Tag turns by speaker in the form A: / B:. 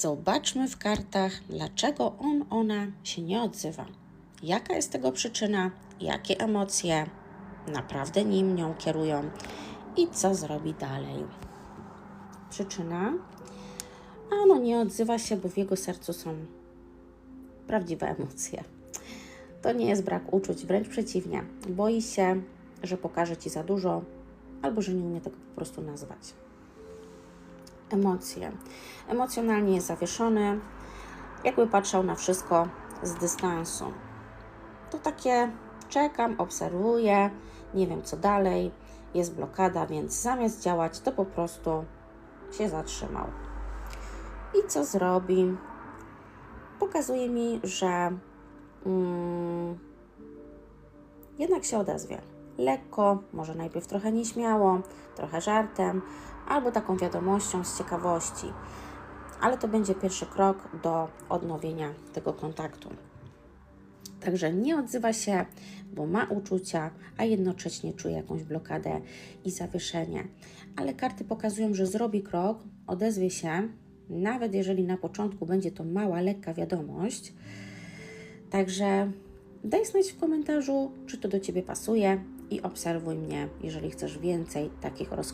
A: Zobaczmy w kartach, dlaczego on, ona się nie odzywa. Jaka jest tego przyczyna, jakie emocje naprawdę nim nią kierują i co zrobi dalej. Przyczyna? A no nie odzywa się, bo w jego sercu są prawdziwe emocje. To nie jest brak uczuć, wręcz przeciwnie. Boi się, że pokaże ci za dużo, albo że nie umie tego po prostu nazwać. Emocje. Emocjonalnie jest zawieszony, jakby patrzał na wszystko z dystansu. To takie czekam, obserwuję, nie wiem co dalej, jest blokada, więc zamiast działać, to po prostu się zatrzymał. I co zrobi? Pokazuje mi, że mm, jednak się odezwie. Lekko, może najpierw trochę nieśmiało, trochę żartem, albo taką wiadomością z ciekawości. Ale to będzie pierwszy krok do odnowienia tego kontaktu. Także nie odzywa się, bo ma uczucia, a jednocześnie czuje jakąś blokadę i zawieszenie. Ale karty pokazują, że zrobi krok, odezwie się, nawet jeżeli na początku będzie to mała, lekka wiadomość. Także daj znać w komentarzu, czy to do Ciebie pasuje i obserwuj mnie, jeżeli chcesz więcej takich rozkładów.